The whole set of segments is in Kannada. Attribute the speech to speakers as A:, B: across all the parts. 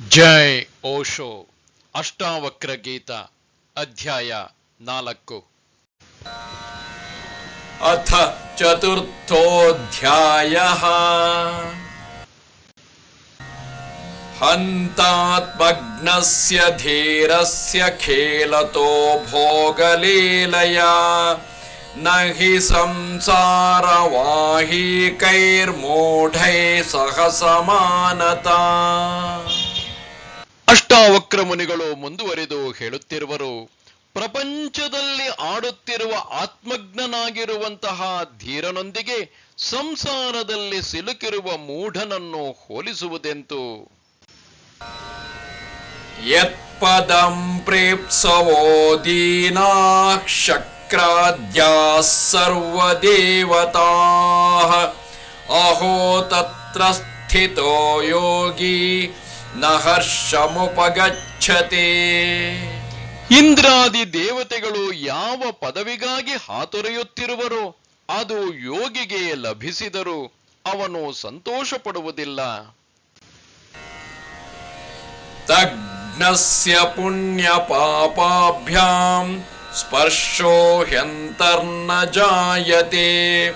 A: ಜೈ ಓಶೋ ಅಷ್ಟಾವಕ್ರ ಗೀತ ಅಧ್ಯಾಯ ನಾಲ್ಕು
B: अथ चतुर्थोऽध्यायः हन्तात्मग्नस्य धीरस्य खेलतो भोगलीलया न हि संसारवाहिकैर्मूढैः सह समानता
A: ಅಷ್ಟಾವಕ್ರ ಮುನಿಗಳು ಮುಂದುವರಿದು ಹೇಳುತ್ತಿರುವರು. ಪ್ರಪಂಚದಲ್ಲಿ ಆಡುತ್ತಿರುವ ಆತ್ಮಜ್ಞನಾಗಿರುವಂತಹ ಧೀರನೊಂದಿಗೆ ಸಂಸಾರದಲ್ಲಿ ಸಿಲುಕಿರುವ ಮೂಢನನ್ನು ಹೋಲಿಸುವುದೆಂತು?
B: ಯತ್ಪದಂ ಪ್ರೇಪ್ಸವೋ ದೀನಾಕ್ಷಕ್ರಾದ್ಯಾ ಸರ್ವದೇವತಾ. ಅಹೋ ತತ್ರ ಸ್ಥಿತೋ ಯೋಗಿ ನಹರ್ಷಮುಪಗಚ್ಚತೆ
A: ಇಂದ್ರಾದಿ ದೇವತೆಗಳು ಯಾವ ಪದವಿಗಾಗಿ ಹಾತೊರೆಯುತ್ತಿರುವರು ಅದು ಯೋಗಿಗೆ ಲಭಿಸಿದರೂ ಅವನು ಸಂತೋಷ ಪಡುವುದಿಲ್ಲ
B: ತಜ್ಞಸ್ಯ ಪುಣ್ಯ ಪಾಪಾಭ್ಯಾಂ ಸ್ಪರ್ಶೋ ಹ್ಯಂತರ್ನ ಜಾಯತೇ.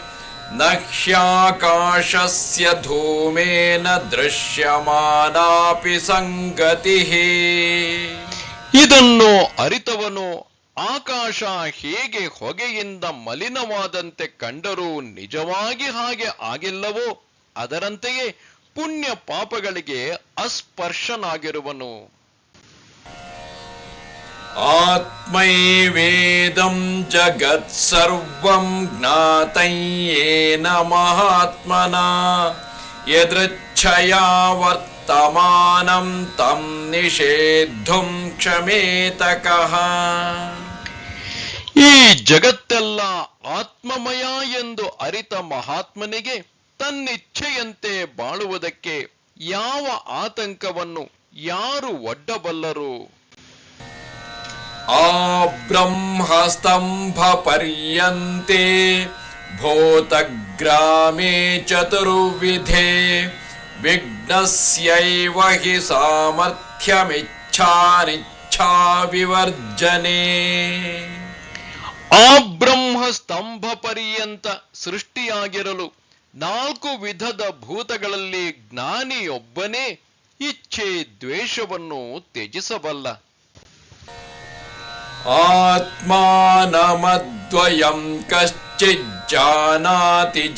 B: न ह्याकाशस्य धूमेन दृश्यमानापि सङ्गतिः
A: ಇದನ್ನು ಅರಿತವನು ಆಕಾಶ ಹೇಗೆ ಹೊಗೆಯಿಂದ ಮಲಿನವಾದಂತೆ ಕಂಡರೂ ನಿಜವಾಗಿ ಹಾಗೆ ಆಗಿಲ್ಲವೋ ಅದರಂತೆಯೇ ಪುಣ್ಯ ಪಾಪಗಳಿಗೆ ಅಸ್ಪರ್ಶನಾಗಿರುವನು
B: आत्मैवेदं जगत्सर्वं ज्ञातं येन महात्मना यदृच्छया वर्तमानं तं निषेद्धुं क्षमेतकः
A: ಈ ಜಗತ್ತೆಲ್ಲ ಆತ್ಮಮಯ ಎಂದು ಅರಿತ ಮಹಾತ್ಮನಿಗೆ ತನ್ನಿಚ್ಛೆಯಂತೆ ಬಾಳುವುದಕ್ಕೆ ಯಾವ ಆತಂಕವನ್ನು ಯಾರು ಒಡ್ಡಬಲ್ಲರು
B: आब्रह्मस्तम्भपर्यन्ते भूतग्रामे चतुर्विधे विघ्नस्यैव हि सामर्थ्यमिच्छानिच्छा विवर्जने
A: ಆ ಬ್ರಹ್ಮ ಸ್ತಂಭ ಪರ್ಯಂತ ಸೃಷ್ಟಿಯಾಗಿರಲು ನಾಲ್ಕು ವಿಧದ ಭೂತಗಳಲ್ಲಿ ಜ್ಞಾನಿಯೊಬ್ಬನೇ ಇಚ್ಛೆ ದ್ವೇಷವನ್ನು ತ್ಯಜಿಸಬಲ್ಲ
B: आत्मानमद्वयं कश्चिज्जानाति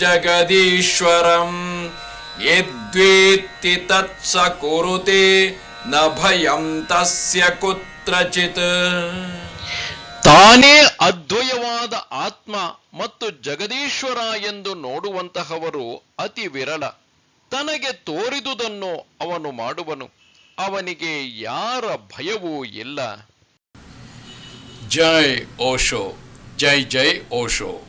B: जगदीश्वरम् यद्वेत्ति तत्स कुरुते न भयं तस्य कुत्रचित्
A: ತಾನೇ ಅದ್ವಯವಾದ ಆತ್ಮ ಮತ್ತು ಜಗದೀಶ್ವರ ಎಂದು ನೋಡುವಂತಹವರು ಅತಿ ವಿರಳ ತನಗೆ ತೋರಿದುದನ್ನು ಅವನು ಮಾಡುವನು ಅವನಿಗೆ ಯಾರ ಭಯವೂ ಇಲ್ಲ
B: જય ઓશો. જય જય ઓશો.